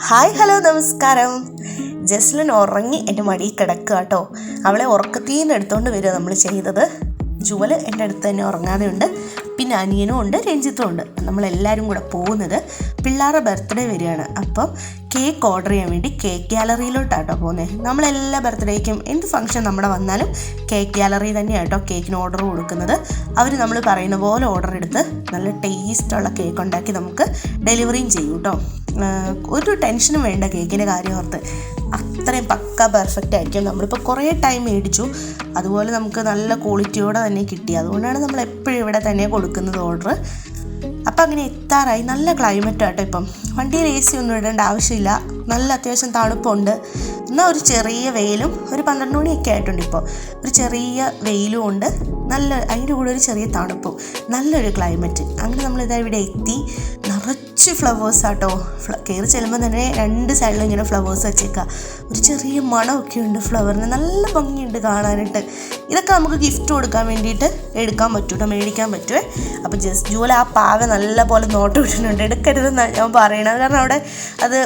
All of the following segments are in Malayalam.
ഹായ് ഹലോ നമസ്കാരം. ജസ്ലിൻ ഉറങ്ങി എന്റെ മടിയിൽ കിടക്കുക കേട്ടോ. അവളെ ഉറക്കത്തിൽ നിന്ന് എടുത്തുകൊണ്ട് വരിക നമ്മൾ ചെയ്തത്. ജുവൽ എന്റെ അടുത്ത് തന്നെ ഉറങ്ങാതെ ഉണ്ട് പിന്നെ അനിയനും ഉണ്ട് രഞ്ജിത്തും ഉണ്ട്. നമ്മളെല്ലാവരും കൂടെ പോകുന്നത് പിള്ളേരുടെ ബർത്ത്ഡേ വരികയാണ്. അപ്പം കേക്ക് ഓർഡർ ചെയ്യാൻ വേണ്ടി കേക്ക് ഗാലറിയിലോട്ടാട്ടോ പോകുന്നത് നമ്മളെല്ലാ ബർത്ത്ഡേക്കും എന്ത് ഫംഗ്ഷൻ നമ്മുടെ വന്നാലും കേക്ക് ഗ്യാലറി തന്നെയാണ് കേട്ടോ കേക്കിന് ഓർഡർ കൊടുക്കുന്നത്. അവർ നമ്മൾ പറയുന്ന പോലെ ഓർഡർ എടുത്ത് നല്ല ടേസ്റ്റുള്ള കേക്ക് ഉണ്ടാക്കി നമുക്ക് ഡെലിവറിയും ചെയ്യും കേട്ടോ ഒരു ടെൻഷനും വേണ്ട കേക്കിന്റെ കാര്യം ഓർത്ത്. അത്രയും പക്ക പെർഫെക്റ്റ് ആയിരിക്കും. നമ്മളിപ്പോൾ കുറേ ടൈം മേടിച്ചു. അതുപോലെ നമുക്ക് നല്ല ക്വാളിറ്റിയോടെ തന്നെ കിട്ടി. അതുകൊണ്ടാണ് നമ്മൾ എപ്പോഴും ഇവിടെ തന്നെ കൊടുക്കുന്നത് ഓർഡർ അപ്പം അങ്ങനെ എത്താറായി. നല്ല ക്ലൈമറ്റ് ആട്ടോ ഇപ്പം. വണ്ടിയിൽ എ സി ഒന്നും ഇടേണ്ട ആവശ്യമില്ല. നല്ല അത്യാവശ്യം തണുപ്പുണ്ട്. എന്നാൽ ഒരു ചെറിയ വെയിലും ഒരു പന്ത്രണ്ട് മണിയൊക്കെ ആയിട്ടുണ്ട് ഇപ്പോൾ ഒരു ചെറിയ വെയിലും ഉണ്ട്. നല്ല അതിന്റെ കൂടെ ഒരു ചെറിയ തണുപ്പും. നല്ലൊരു ക്ലൈമറ്റ് അങ്ങനെ നമ്മളിതാ ഇവിടെ എത്തി. നിറച്ച് ഫ്ലവേഴ്സ് ആട്ടോ. കയറി ചെല്ലുമ്പോൾ തന്നെ രണ്ട് സൈഡിലും ഇങ്ങനെ ഫ്ലവേഴ്സ് വെച്ചേക്കുക ഒരു ചെറിയ മണമൊക്കെ ഉണ്ട് ഫ്ലവറിന് നല്ല ഭംഗിയുണ്ട് കാണാനായിട്ട്. ഇതൊക്കെ നമുക്ക് ഗിഫ്റ്റ് കൊടുക്കാൻ വേണ്ടിയിട്ട് എടുക്കാൻ പറ്റൂട്ടോ മേടിക്കാൻ പറ്റുമേ അപ്പോൾ ജസ്റ്റ് ജൂല ആ പാവ നല്ല പോലെ നോട്ട് വിട്ടിട്ടുണ്ട് എടുക്കരുതെന്നാണ് ഞാൻ പറയണത്. കാരണം അവിടെ അത്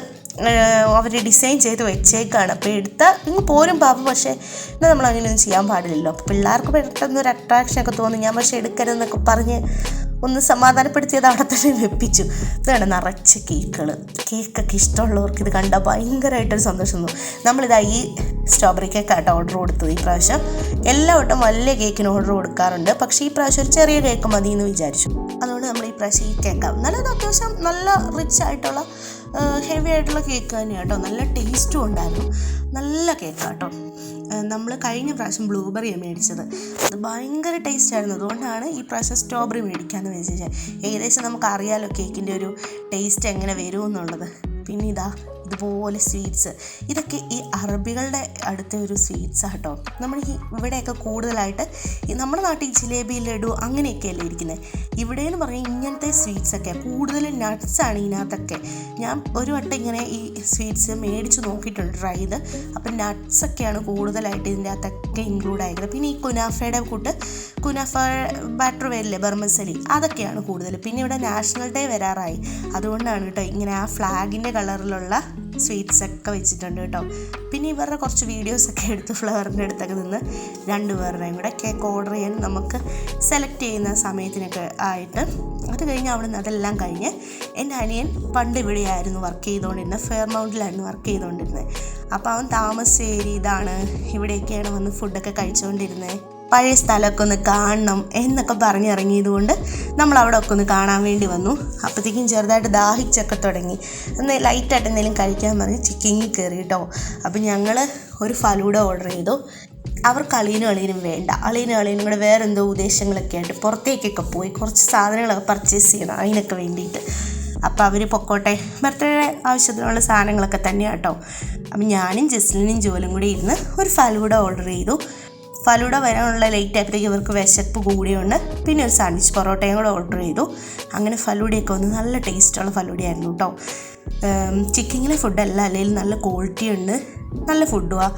അവർ ഡിസൈൻ ചെയ്ത് വെച്ചേക്കാണ്. അപ്പോൾ എടുത്ത ഇങ്ങ് പോരും പാപ്പ പക്ഷേ എന്നാൽ നമ്മൾ അങ്ങനെയൊന്നും ചെയ്യാൻ പാടില്ലല്ലോ. അപ്പോൾ പിള്ളേർക്ക് പെട്ടെന്ന് ഒരു അട്രാക്ഷനൊക്കെ തോന്നി. ഞാൻ പക്ഷേ എടുക്കരുതെന്നൊക്കെ പറഞ്ഞ് ഒന്ന് സമാധാനപ്പെടുത്തിയത് അവിടെ തന്നെ വെപ്പിച്ചു ഇതാണ് നിറച്ച് കേക്കുകൾ കേക്കൊക്കെ ഇഷ്ടമുള്ളവർക്ക് ഇത് കണ്ടാൽ ഭയങ്കരമായിട്ടൊരു സന്തോഷം തോന്നും. നമ്മളിതാ ഈ സ്ട്രോബെറി കേക്കാട്ടോ ഓർഡർ കൊടുത്തത് ഈ പ്രാവശ്യം. എല്ലാ വട്ടം വലിയ കേക്കിന് ഓർഡർ കൊടുക്കാറുണ്ട്. പക്ഷേ ഈ പ്രാവശ്യം ഒരു ചെറിയ കേക്ക് മതി എന്ന് വിചാരിച്ചു. അതുകൊണ്ട് നമ്മൾ ഈ പ്രാവശ്യം ഈ കേക്കാവും നല്ലത് അത്യാവശ്യം നല്ല റിച്ച് ആയിട്ടുള്ള ഹെവി ആയിട്ടുള്ള കേക്ക് തന്നെയാണ് കേട്ടോ നല്ല ടേസ്റ്റും ഉണ്ടായിരുന്നു. നല്ല കേക്കാട്ടോ നമ്മൾ കഴിഞ്ഞ പ്രാവശ്യം ബ്ലൂബെറിയാണ് മേടിച്ചത്. അത് ഭയങ്കര ടേസ്റ്റ് ആയിരുന്നു. അതുകൊണ്ടാണ് ഈ പ്രാവശ്യം സ്ട്രോബെറി മേടിക്കാമെന്ന് വെച്ചാൽ ഏകദേശം നമുക്ക് അറിയാലോ കേക്കിന്റെ ഒരു ടേസ്റ്റ് എങ്ങനെ വരുമെന്നുള്ളത്. പിന്നെ ഇതാ. ഇതുപോലെ സ്വീറ്റ്സ് ഇതൊക്കെ ഈ അറബികളുടെ അടുത്ത ഒരു സ്വീറ്റ്സ് കേട്ടോ നമ്മൾ ഇവിടെയൊക്കെ കൂടുതലായിട്ട് നമ്മുടെ നാട്ടിൽ ജിലേബി ലഡു അങ്ങനെയൊക്കെയല്ലേ ഇരിക്കുന്നത്. ഇവിടെ എന്ന് പറഞ്ഞാൽ ഇങ്ങനത്തെ സ്വീറ്റ്സ് ഒക്കെ കൂടുതലും നട്ട്സാണ് ഇതിനകത്തൊക്കെ. ഞാൻ ഒരു വട്ടം ഇങ്ങനെ ഈ സ്വീറ്റ്സ് മേടിച്ച് നോക്കിയിട്ടുണ്ട് ട്രൈ ചെയ്ത്. അപ്പം നട്ട്സൊക്കെയാണ് കൂടുതലായിട്ട് ഇതിന്റെ അകത്തൊക്കെ ഇൻക്ലൂഡ് ആയിരിക്കുന്നത് പിന്നെ ഈ കുനാഫയുടെ കൂട്ട് കുനാഫ ബാറ്റർ വരില്ലേ ബർമസലി അതൊക്കെയാണ് കൂടുതൽ. പിന്നെ ഇവിടെ നാഷണൽ ഡേ വരാറായി. അതുകൊണ്ടാണ് കേട്ടോ ഇങ്ങനെ ആ ഫ്ലാഗിന്റെ കളറിലുള്ള സ്വീറ്റ്സ് ഒക്കെ വെച്ചിട്ടുണ്ട് കേട്ടോ. പിന്നെ ഇവരുടെ കുറച്ച് വീഡിയോസൊക്കെ എടുത്ത് ഫ്ലവറിന്റെ അടുത്തൊക്കെ നിന്ന് രണ്ടുപേരുടെയും കൂടെ കേക്ക് ഓർഡർ ചെയ്യാൻ നമുക്ക് സെലക്ട് ചെയ്യുന്ന സമയത്തിനൊക്കെ ആയിട്ട് അത് കഴിഞ്ഞ് അവിടെ നിന്ന് അതെല്ലാം കഴിഞ്ഞ് എന്റെ അനിയൻ പണ്ട് ഇവിടെയായിരുന്നു വർക്ക് ചെയ്തുകൊണ്ടിരുന്നത്. ഫെയർ മൗണ്ടിലായിരുന്നു വർക്ക് ചെയ്തുകൊണ്ടിരുന്നത്. അപ്പോൾ അവൻ താമസിച്ച ഏരിയ ഇതാണ്. ഇവിടെയൊക്കെയാണ് വന്ന് ഫുഡൊക്കെ കഴിച്ചുകൊണ്ടിരുന്നത്. പഴയ സ്ഥലമൊക്കെ ഒന്ന് കാണണം എന്നൊക്കെ പറഞ്ഞിറങ്ങിയത് കൊണ്ട് നമ്മൾ അവിടെ ഒക്കെ ഒന്ന് കാണാൻ വേണ്ടി വന്നു. അപ്പോഴത്തേക്കും ചെറുതായിട്ട് ദാഹിച്ചൊക്കെ തുടങ്ങി. ഒന്ന് ലൈറ്റായിട്ട് എന്തെങ്കിലും കഴിക്കാൻ പറഞ്ഞ് ചിക്കിങ്ങി കയറി കേട്ടോ. അപ്പം ഞങ്ങൾ ഒരു ഫലൂഡ ഓർഡർ ചെയ്തു. അവർക്ക് അളീനും അളീനും വേണ്ട. അളീനും അളീനും കൂടെ വേറെ എന്തോ ഉദ്ദേശങ്ങളൊക്കെ ആയിട്ട് പുറത്തേക്കൊക്കെ പോയി. കുറച്ച് സാധനങ്ങളൊക്കെ പർച്ചേസ് ചെയ്യണം അതിനൊക്കെ വേണ്ടിയിട്ട്. അപ്പോൾ അവർ പൊക്കോട്ടെ. ബർത്ത്ഡേ ആവശ്യത്തിനുള്ള സാധനങ്ങളൊക്കെ തന്നെയാണ് കേട്ടോ. അപ്പം ഞാനും ജസ്ലിനും ജോലും കൂടി ഇരുന്ന് ഒരു ഫലൂഡ ഓർഡർ ചെയ്തു. ഫലൂഡ വരാനുള്ള ലേറ്റ് ആയപ്പോഴത്തേക്ക് ഇവർക്ക് വിശപ്പ് കൂടിയുണ്ട് പിന്നെ ഒരു സാൻഡ്വിച്ച് പൊറോട്ടയും കൂടെ ഓർഡർ ചെയ്തു. അങ്ങനെ ഫലൂഡയൊക്കെ വന്ന് നല്ല ടേസ്റ്റുള്ള ഫലൂഡയായിരുന്നു കേട്ടോ ചിക്കിങ്ങിലെ ഫുഡല്ല അല്ലെങ്കിൽ നല്ല ക്വാളിറ്റി ഉണ്ട്. നല്ല ഫുഡുമാണ്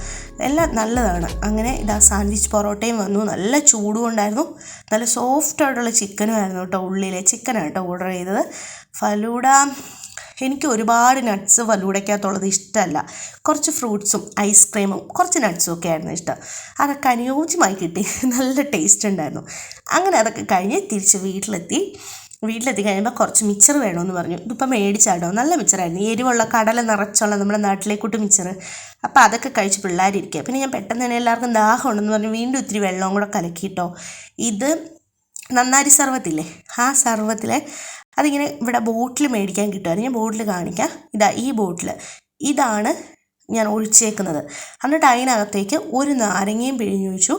എല്ലാം നല്ലതാണ്. അങ്ങനെ ഇതാ സാൻഡ്വിച്ച് പൊറോട്ടയും വന്നു. നല്ല ചൂടും ഉണ്ടായിരുന്നു നല്ല സോഫ്റ്റ് ആയിട്ടുള്ള ചിക്കനും ആയിരുന്നു കേട്ടോ ഉള്ളിലെ. ചിക്കനാണ് കേട്ടോ ഓർഡർ ചെയ്തത്. ഫലൂഡ എനിക്ക് ഒരുപാട് നട്ട്സ് ഫലൂടയ്ക്കകത്തുള്ളത് ഇഷ്ടമല്ല. കുറച്ച് ഫ്രൂട്ട്സും ഐസ്ക്രീമും കുറച്ച് നട്ട്സും ഒക്കെ ആയിരുന്നു ഇഷ്ടം. അതൊക്കെ അനുയോജ്യമായി കിട്ടി. നല്ല ടേസ്റ്റ് ഉണ്ടായിരുന്നു. അങ്ങനെ അതൊക്കെ കഴിഞ്ഞ് തിരിച്ച് വീട്ടിലെത്തി. വീട്ടിലെത്തി കഴിയുമ്പോൾ കുറച്ച് മിച്ചർ വേണമെന്ന് പറഞ്ഞു. ഇതിപ്പോൾ മേടിച്ചാട്ടോ നല്ല മിച്ചറായിരുന്നു എരിവുള്ള കടല നിറച്ചുള്ള നമ്മുടെ നാട്ടിലേക്കൂട്ട് മിച്ചർ അപ്പോൾ അതൊക്കെ കഴിച്ച് പിള്ളേരിരിക്കുക. പിന്നെ ഞാൻ പെട്ടെന്ന് തന്നെ എല്ലാവർക്കും ദാഹമുണ്ടെന്ന് പറഞ്ഞ്. വീണ്ടും ഇത്തിരി വെള്ളവും കൂടെ കലക്കിയിട്ടോ. ഇത് നന്നാരി സർവത്തില്ലേ? ആ സർവത്തിലെ അതിങ്ങനെ ഇവിടെ ബോട്ടിൽ മേടിക്കാൻ കിട്ടുമായിരുന്നു ഞാൻ ബോട്ടിൽ കാണിക്കാം. ഇതാ ഈ ബോട്ടിൽ ഇതാണ് ഞാൻ ഒഴിച്ചേക്കുന്നത്. എന്നിട്ട് അതിനകത്തേക്ക് ഒരു നാരങ്ങയും പിഴിഞ്ഞു വെച്ചു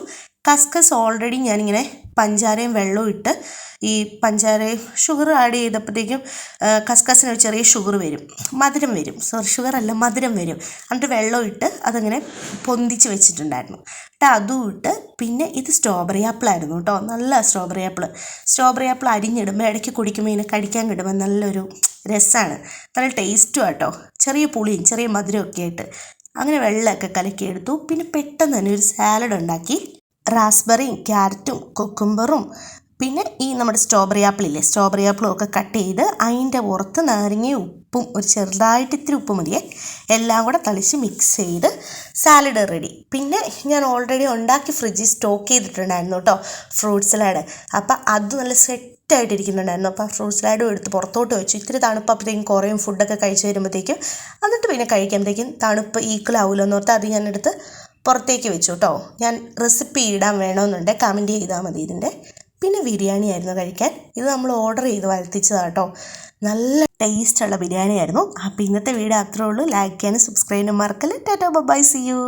കസ്കസ് ഓൾറെഡി ഞാനിങ്ങനെ പഞ്ചാരയും വെള്ളവും ഇട്ട് ഈ പഞ്ചാരയും ഷുഗർ ആഡ് ചെയ്തപ്പോഴത്തേക്കും കസ്കസിന് ഒരു ചെറിയ ഷുഗർ വരും. മധുരം വരും. സോറി ഷുഗർ അല്ല മധുരം വരും. എന്നിട്ട് വെള്ളം ഇട്ട് അതങ്ങനെ പൊന്തിച്ച് വെച്ചിട്ടുണ്ടായിരുന്നു. എന്നിട്ട് അതും ഇട്ട് പിന്നെ ഇത് സ്ട്രോബെറി ആപ്പിളായിരുന്നു കേട്ടോ. നല്ല സ്ട്രോബെറി ആപ്പിൾ സ്ട്രോബെറി ആപ്പിൾ അരിഞ്ഞിടുമ്പോൾ ഇടയ്ക്ക് കുടിക്കുമ്പോൾ ഇങ്ങനെ കഴിക്കാൻ കിടുമ്പോൾ നല്ലൊരു രസമാണ് നല്ല ടേസ്റ്റും കേട്ടോ ചെറിയ പുളിയും ചെറിയ മധുരമൊക്കെ ആയിട്ട്. അങ്ങനെ വെള്ളമൊക്കെ കലക്കിയെടുത്തു. പിന്നെ പെട്ടെന്ന് തന്നെ ഒരു സാലഡ് ഉണ്ടാക്കി. റാസ്ബെറിയും ക്യാരറ്റും കുക്കുംബറും പിന്നെ ഈ നമ്മുടെ സ്ട്രോബെറി ആപ്പിളില്ലേ? സ്ട്രോബെറി ആപ്പിളും ഒക്കെ കട്ട് ചെയ്ത് അതിന്റെ പുറത്ത് നാരങ്ങയും ഉപ്പും ഒരു ചെറുതായിട്ട് ഇത്തിരി ഉപ്പ് മതിയേ. എല്ലാം കൂടെ തളിച്ച് മിക്സ് ചെയ്ത് സാലഡ് റെഡി പിന്നെ ഞാൻ ഓൾറെഡി ഉണ്ടാക്കി ഫ്രിഡ്ജിൽ സ്റ്റോക്ക് ചെയ്തിട്ടുണ്ടായിരുന്നു കേട്ടോ ഫ്രൂട്ട് സലാഡ് അപ്പം അത് നല്ല സെറ്റായിട്ടിരിക്കുന്നുണ്ടായിരുന്നു അപ്പോൾ ഫ്രൂട്ട് സലാഡും എടുത്ത് പുറത്തോട്ട് വെച്ചു. ഇത്തിരി തണുപ്പ് അപ്പോഴത്തേക്കും കുറേയും ഫുഡൊക്കെ കഴിച്ച് വരുമ്പോഴത്തേക്കും എന്നിട്ട് പിന്നെ കഴിക്കുമ്പോഴത്തേക്കും തണുപ്പ് ഈക്വൽ ആവുമല്ലോ എന്നോർത്ത് അത് ഞാൻ എടുത്ത് പുറത്തേക്ക് വെച്ചു കേട്ടോ ഞാൻ റെസിപ്പി ഇടാൻ വേണമെന്നുണ്ട് കമന്റ് ചെയ്താൽ മതി ഇതിന്റെ. പിന്നെ ബിരിയാണി ആയിരുന്നു കഴിക്കാൻ. ഇത് നമ്മൾ ഓർഡർ ചെയ്ത് വരുത്തിച്ചതാണ് കേട്ടോ നല്ല ടേസ്റ്റുള്ള ബിരിയാണി ആയിരുന്നു. അപ്പോൾ ഇന്നത്തെ വീഡിയോ അത്രേ ഉള്ളൂ. ലൈക്ക് ചെയ്യാനും സബ്സ്ക്രൈബ് ചെയ്യാനും മറക്കല്ലേ. Tata bye C U